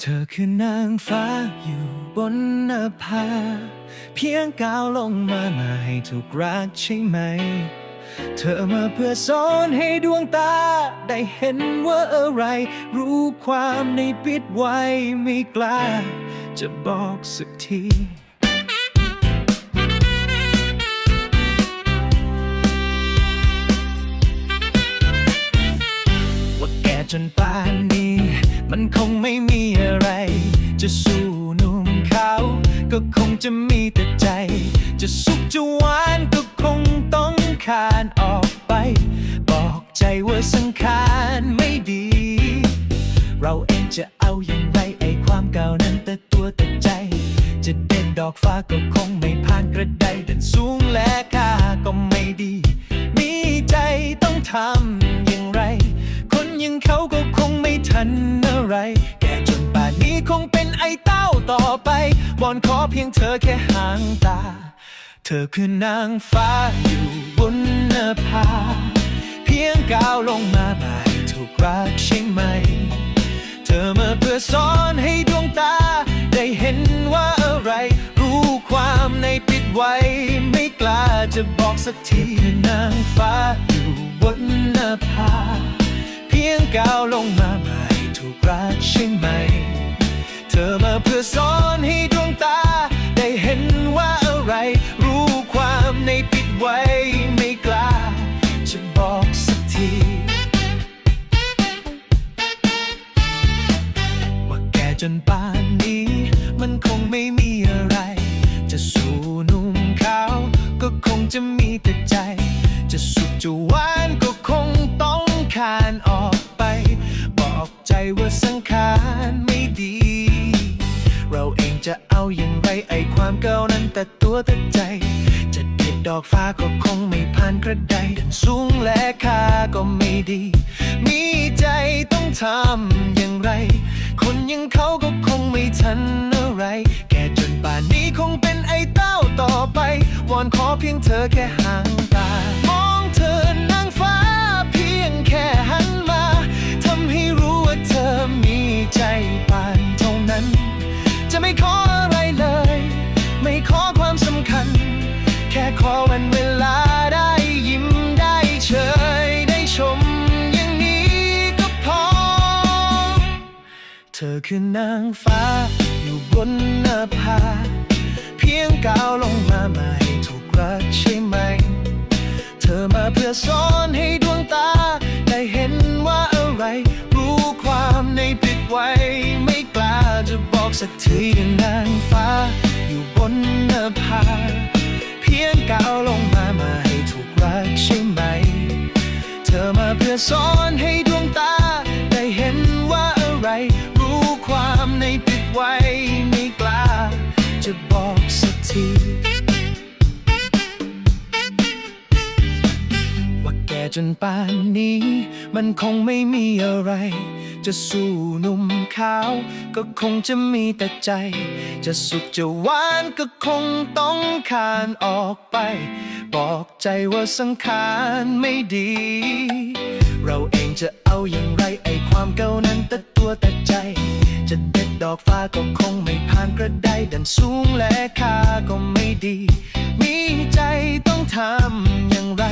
เธอคือนางฟ้าอยู่บนหน้าผาเพียงก้าวลงมามาให้ถูกรักใช่ไหม เธอมาเพื่อสอนให้ดวงตา ได้เห็นว่าอะไร รู้ความในปิดไว้ไม่กล้า จะบอกสักทีว่าแกจนป่านนี้ มันคงไม่มี จะสู้หนุ่มเขา ก็คงจะมีแต่ใจ จะสุขจะหวานก็คงต้องคานออกไป บอกใจว่าสังขารไม่ดี เราเองจะเอาอย่างไรไอ้ความเก่านั้นแต่ตัวแต่ใจ จะเด็ดดอกฟ้าก็คงไม่ผ่านกระไดดันสูงและค่าก็ไม่ดี มีใจต้องทำอย่างไร คนอยังเขาก็คงไม่ทันอะไร ไอ้เต้าต่อไปวอนขอเพียงเธอแค่หางตา เธอคือนางฟ้าอยู่บนหน้าเพียงก้าวลงมาไม่ถูกรักใช่ไหม เธอมาเพื่อสอนให้ดวงตา ได้เห็นว่าอะไร รู้ความในปิดไว้ ไม่กล้าจะบอกสักทีคือนางฟ้าอยู่บนหน้าเพียงก้าวลงมาไม่ถูกรักใช่ไหม เพื่อสอนให้ดวงตา ได้เห็นว่าอะไร รู้ความในปิดไว้ไม่กล้า จะบอกสักที ว่าแกจนป่านนี้ มันคงไม่มีอะไร จะสู้หนุ่มเขาก็คงจะมีแต่ใจ จะสุขจะหวาน องจะเอาอย่างไรไอความเก่านั้นแต่ตัวแต่ใจ จะเด็ดดอกฟ้าก็คงไม่ผ่านกระไดดันสูงและค่าก็ไม่ดี มีใจต้องทำอย่างไร คนอยังเขาก็คงไม่ทันอะไร แก่จนป่านนี้คงเป็นไอเต้าต่อไป วอนขอเพียงเธอแค่ห่าง เธอคือนางฟ้า อยู่บนหน้าผาเพียงก้าวลงมาไม่ถูกรักใช่ไหม เธอมาเพื่อสอนให้ดวงตา ได้เห็นว่าอะไร รู้ความในปิดไว้ ไม่กล้าจะบอกสักทีนางฟ้า อยู่บนหน้าผาเพียงก้าวลงมาไม่ถูกรักใช่ไหม เธอมาเพื่อสอนให้ ในปิดไว้ไม่กล้า จะบอกสักที ว่าแกจนป่านนี้ มันคงไม่มีอะไร จะสู้หนุ่มขาว ก็คงจะมีแต่ใจ จะสุขจะหวานก็คงต้องคานออกไป บอกใจว่าสังขารไม่ดี เราเองจะเอาอย่างไรไอความเก่านั้นแต่ตัวแต่ใจ ดอกฟ้าก็คงไม่ผ่านกระไดดันสูงและค่าก็ไม่ดี มีใจต้องทำอย่างไร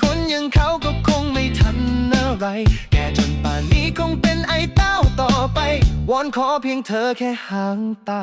คนอย่างเขาก็คงไม่ทันอะไร แก่จนป่านนี้คงเป็นไอ้เต้าต่อไป วอนขอเพียงเธอแค่หางตา